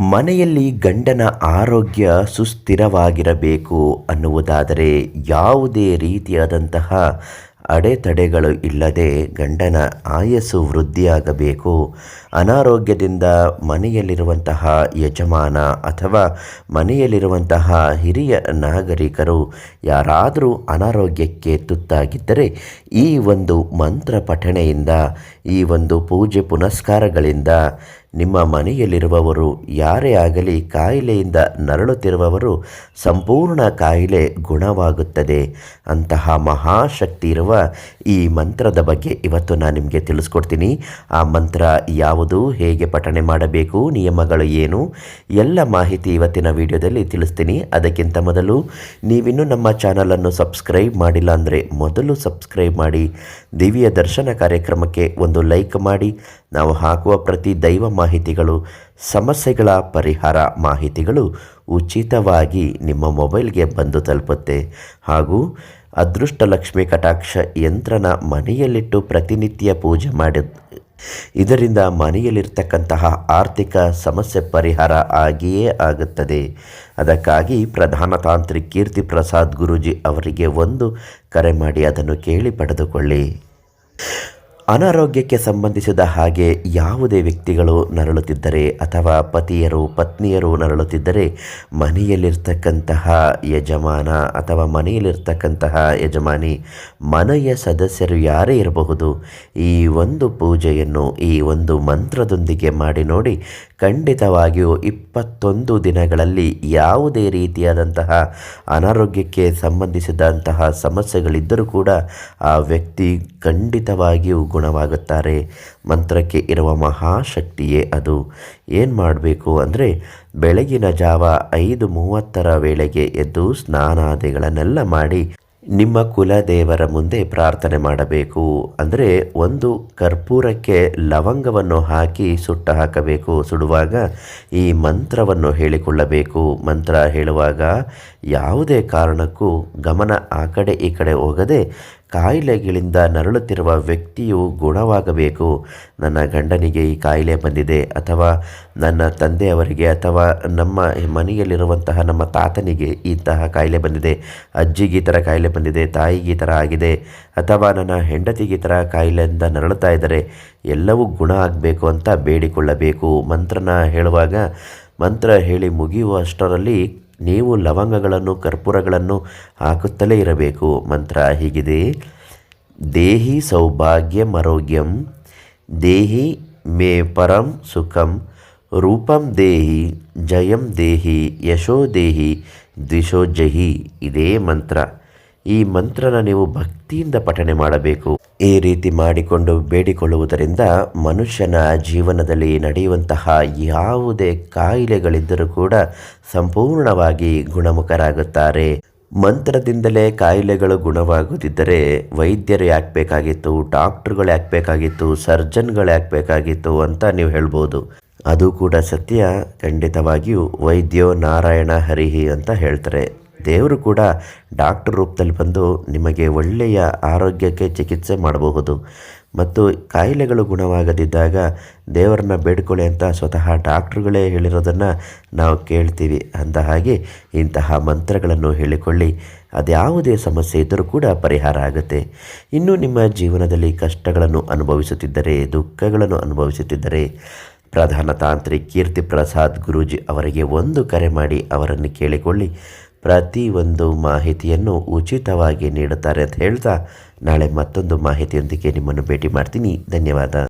ಮನೆಯಲ್ಲಿ ಗಂಡನ ಆರೋಗ್ಯ ಸುಸ್ಥಿರವಾಗಿರಬೇಕು ಅನ್ನುವುದಾದರೆ ಯಾವುದೇ ರೀತಿಯಾದಂತಹ ಅಡೆತಡೆಗಳು ಇಲ್ಲದೆ ಗಂಡನ ಆಯಸ್ಸು ವೃದ್ಧಿಯಾಗಬೇಕು. ಅನಾರೋಗ್ಯದಿಂದ ಮನೆಯಲ್ಲಿರುವಂತಹ ಯಜಮಾನ ಅಥವಾ ಮನೆಯಲ್ಲಿರುವಂತಹ ಹಿರಿಯ ನಾಗರಿಕರು ಯಾರಾದರೂ ಅನಾರೋಗ್ಯಕ್ಕೆ ತುತ್ತಾಗಿದ್ದರೆ ಈ ಒಂದು ಮಂತ್ರ ಪಠಣೆಯಿಂದ, ಈ ಒಂದು ಪೂಜೆ ಪುನಸ್ಕಾರಗಳಿಂದ ನಿಮ್ಮ ಮನೆಯಲ್ಲಿರುವವರು, ಯಾರೇ ಆಗಲಿ ಕಾಯಿಲೆಯಿಂದ ನರಳುತ್ತಿರುವವರು, ಸಂಪೂರ್ಣ ಕಾಯಿಲೆ ಗುಣವಾಗುತ್ತದೆ. ಅಂತಹ ಮಹಾಶಕ್ತಿ ಇರುವ ಈ ಮಂತ್ರದ ಬಗ್ಗೆ ಇವತ್ತು ನಾನು ನಿಮಗೆ ತಿಳಿಸ್ಕೊಡ್ತೀನಿ. ಆ ಮಂತ್ರ ಯಾವುದು, ಹೇಗೆ ಪಠಣೆ ಮಾಡಬೇಕು, ನಿಯಮಗಳು ಏನು, ಎಲ್ಲ ಮಾಹಿತಿ ಇವತ್ತಿನ ವಿಡಿಯೋದಲ್ಲಿ ತಿಳಿಸ್ತೀನಿ. ಅದಕ್ಕಿಂತ ಮೊದಲು, ನೀವಿನ್ನೂ ನಮ್ಮ ಚಾನಲನ್ನು ಸಬ್ಸ್ಕ್ರೈಬ್ ಮಾಡಿಲ್ಲ ಅಂದರೆ ಮೊದಲು ಸಬ್ಸ್ಕ್ರೈಬ್ ಮಾಡಿ. ದಿವ್ಯ ದರ್ಶನ ಕಾರ್ಯಕ್ರಮಕ್ಕೆ ಒಂದು ಲೈಕ್ ಮಾಡಿ. ನಾವು ಹಾಕುವ ಪ್ರತಿ ದೈವ ಮಾಹಿತಿಗಳು, ಸಮಸ್ಯೆಗಳ ಪರಿಹಾರ ಮಾಹಿತಿಗಳು ಉಚಿತವಾಗಿ ನಿಮ್ಮ ಮೊಬೈಲ್ಗೆ ಬಂದು ತಲುಪುತ್ತೆ. ಹಾಗೂ ಅದೃಷ್ಟ ಲಕ್ಷ್ಮಿ ಕಟಾಕ್ಷ ಯಂತ್ರನ ಮನೆಯಲ್ಲಿಟ್ಟು ಪ್ರತಿನಿತ್ಯ ಪೂಜೆ ಮಾಡಿ, ಇದರಿಂದ ಮನೆಯಲ್ಲಿರ್ತಕ್ಕಂತಹ ಆರ್ಥಿಕ ಸಮಸ್ಯೆ ಪರಿಹಾರ ಆಗಿಯೇ ಆಗುತ್ತದೆ. ಅದಕ್ಕಾಗಿ ಪ್ರಧಾನ ತಾಂತ್ರಿಕ್ ಕೀರ್ತಿ ಪ್ರಸಾದ್ ಗುರೂಜಿ ಅವರಿಗೆ ಒಂದು ಕರೆ ಮಾಡಿ ಅದನ್ನು ಕೇಳಿ ಪಡೆದುಕೊಳ್ಳಿ. ಅನಾರೋಗ್ಯಕ್ಕೆ ಸಂಬಂಧಿಸಿದ ಹಾಗೆ ಯಾವುದೇ ವ್ಯಕ್ತಿಗಳು ನರಳುತ್ತಿದ್ದರೆ ಅಥವಾ ಪತಿಯರು, ಪತ್ನಿಯರು ನರಳುತ್ತಿದ್ದರೆ ಮನೆಯಲ್ಲಿರ್ತಕ್ಕಂತಹ ಯಜಮಾನ ಅಥವಾ ಮನೆಯಲ್ಲಿರ್ತಕ್ಕಂತಹ ಯಜಮಾನಿ, ಮನೆಯ ಸದಸ್ಯರು ಯಾರೇ ಇರಬಹುದು, ಈ ಒಂದು ಪೂಜೆಯನ್ನು, ಈ ಒಂದು ಮಂತ್ರದೊಂದಿಗೆ ಮಾಡಿ ನೋಡಿ ಖಂಡಿತವಾಗಿಯೂ ಇಪ್ಪತ್ತೊಂದು ದಿನಗಳಲ್ಲಿ ಯಾವುದೇ ರೀತಿಯಾದಂತಹ ಅನಾರೋಗ್ಯಕ್ಕೆ ಸಂಬಂಧಿಸಿದಂತಹ ಸಮಸ್ಯೆಗಳಿದ್ದರೂ ಕೂಡ ಆ ವ್ಯಕ್ತಿ ಖಂಡಿತವಾಗಿಯೂ ಗುಣವಾಗುತ್ತಾರೆ. ಮಂತ್ರಕ್ಕೆ ಇರುವ ಮಹಾಶಕ್ತಿಯೇ ಅದು. ಏನು ಮಾಡಬೇಕು ಅಂದರೆ ಬೆಳಗಿನ ಜಾವ ಐದು ಮೂವತ್ತರ ವೇಳೆಗೆ ಎದ್ದು ಸ್ನಾನಾದಿಗಳನ್ನೆಲ್ಲ ಮಾಡಿ ನಿಮ್ಮ ಕುಲದೇವರ ಮುಂದೆ ಪ್ರಾರ್ಥನೆ ಮಾಡಬೇಕು. ಅಂದರೆ ಒಂದು ಕರ್ಪೂರಕ್ಕೆ ಲವಂಗವನ್ನು ಹಾಕಿ ಸುಟ್ಟ ಹಾಕಬೇಕು. ಸುಡುವಾಗ ಈ ಮಂತ್ರವನ್ನು ಹೇಳಿಕೊಳ್ಳಬೇಕು. ಮಂತ್ರ ಹೇಳುವಾಗ ಯಾವುದೇ ಕಾರಣಕ್ಕೂ ಗಮನ ಆ ಕಡೆ ಈ ಕಡೆ ಹೋಗದೆ ಕಾಯಿಲೆಗಳಿಂದ ನರಳುತ್ತಿರುವ ವ್ಯಕ್ತಿಯು ಗುಣವಾಗಬೇಕು. ನನ್ನ ಗಂಡನಿಗೆ ಈ ಕಾಯಿಲೆ ಬಂದಿದೆ ಅಥವಾ ನನ್ನ ತಂದೆಯವರಿಗೆ ಅಥವಾ ನಮ್ಮ ಮನೆಯಲ್ಲಿರುವಂತಹ ನಮ್ಮ ತಾತನಿಗೆ ಇಂತಹ ಕಾಯಿಲೆ ಬಂದಿದೆ. ಅಜ್ಜಿಗೆ ಈ ಥರ ಕಾಯಿಲೆ ಬಂದಿದೆ, ತಾಯಿಗೆ ಈ ಥರ ಆಗಿದೆ ಅಥವಾ ನನ್ನ ಹೆಂಡತಿಗೆ ಈ ಥರ ಕಾಯಿಲೆಯಿಂದ ನರಳುತ್ತಾ ಇದ್ದಾರೆ. ಎಲ್ಲವೂ ಗುಣ ಆಗಬೇಕು ಅಂತ ಬೇಡಿಕೊಳ್ಳಬೇಕು. ಮಂತ್ರನ ಹೇಳುವಾಗ ಮಂತ್ರ ಹೇಳಿ ಮುಗಿಯುವಷ್ಟರಲ್ಲಿ ನೀವು ಲವಂಗಗಳನ್ನು, ಕರ್ಪೂರಗಳನ್ನು ಹಾಕುತ್ತಲೇ ಇರಬೇಕು. ಮಂತ್ರ ಹೀಗಿದೆ. ದೇಹಿ ಸೌಭಾಗ್ಯಮರೋಗ್ಯಂ ದೇಹಿ ಮೇ ಪರಂ ಸುಖಂ, ರೂಪಂ ದೇಹಿ, ಜಯಂ ದೇಹಿ, ಯಶೋ ದೇಹಿ, ದ್ವಿಷೋ ಜಹಿ. ಇದೇ ಮಂತ್ರ. ಈ ಮಂತ್ರನ ನೀವು ಭಕ್ತಿಯಿಂದ ಪಠಣೆ ಮಾಡಬೇಕು. ಈ ರೀತಿ ಮಾಡಿಕೊಂಡು ಬೇಡಿಕೊಳ್ಳುವುದರಿಂದ ಮನುಷ್ಯನ ಜೀವನದಲ್ಲಿ ನಡೆಯುವಂತಹ ಯಾವುದೇ ಕಾಯಿಲೆಗಳಿದ್ದರೂ ಕೂಡ ಸಂಪೂರ್ಣವಾಗಿ ಗುಣಮುಖರಾಗುತ್ತಾರೆ. ಮಂತ್ರದಿಂದಲೇ ಕಾಯಿಲೆಗಳು ಗುಣವಾಗುತ್ತಿದ್ದರೆ ವೈದ್ಯರು ಯಾಕೆ ಬೇಕಾಗಿತ್ತು ಡಾಕ್ಟ್ರುಗಳು ಯಾಕೆ ಬೇಕಾಗಿತ್ತು ಸರ್ಜನ್ಗಳು ಯಾಕೆ ಬೇಕಾಗಿತ್ತು ಅಂತ ನೀವು ಹೇಳ್ಬೋದು. ಅದು ಕೂಡ ಸತ್ಯ, ಖಂಡಿತವಾಗಿಯೂ ವೈದ್ಯೋ ನಾರಾಯಣ ಹರಿಹಿ ಅಂತ ಹೇಳ್ತಾರೆ. ದೇವರು ಕೂಡ ಡಾಕ್ಟರ್ ರೂಪದಲ್ಲಿ ಬಂದು ನಿಮಗೆ ಒಳ್ಳೆಯ ಆರೋಗ್ಯಕ್ಕೆ ಚಿಕಿತ್ಸೆ ಮಾಡಬಹುದು. ಮತ್ತು ಕಾಯಿಲೆಗಳು ಗುಣವಾಗದಿದ್ದಾಗ ದೇವರನ್ನ ಬೇಡ್ಕೊಳ್ಳಿ ಅಂತ ಸ್ವತಃ ಡಾಕ್ಟ್ರುಗಳೇ ಹೇಳಿರೋದನ್ನು ನಾವು ಕೇಳ್ತೀವಿ. ಅಂದ ಹಾಗೆ ಇಂತಹ ಮಂತ್ರಗಳನ್ನು ಹೇಳಿಕೊಳ್ಳಿ. ಅದ್ಯಾವುದೇ ಸಮಸ್ಯೆ ಇದ್ದರೂ ಕೂಡ ಪರಿಹಾರ ಆಗುತ್ತೆ. ಇನ್ನು ನಿಮ್ಮ ಜೀವನದಲ್ಲಿ ಕಷ್ಟಗಳನ್ನು ಅನುಭವಿಸುತ್ತಿದ್ದರೆ, ದುಃಖಗಳನ್ನು ಅನುಭವಿಸುತ್ತಿದ್ದರೆ, ಪ್ರಧಾನ ತಾಂತ್ರಿಕ್ ಕೀರ್ತಿ ಪ್ರಸಾದ್ ಗುರೂಜಿ ಅವರಿಗೆ ಒಂದು ಕರೆ ಮಾಡಿ ಅವರನ್ನು ಕೇಳಿಕೊಳ್ಳಿ. ಪ್ರತಿಯೊಂದು ಮಾಹಿತಿಯನ್ನು ಉಚಿತವಾಗಿ ನೀಡುತ್ತಾರೆ ಅಂತ ಹೇಳ್ತಾ ನಾಳೆ ಮತ್ತೊಂದು ಮಾಹಿತಿಯೊಂದಿಗೆ ನಿಮ್ಮನ್ನು ಭೇಟಿ ಮಾಡ್ತೀನಿ. ಧನ್ಯವಾದ.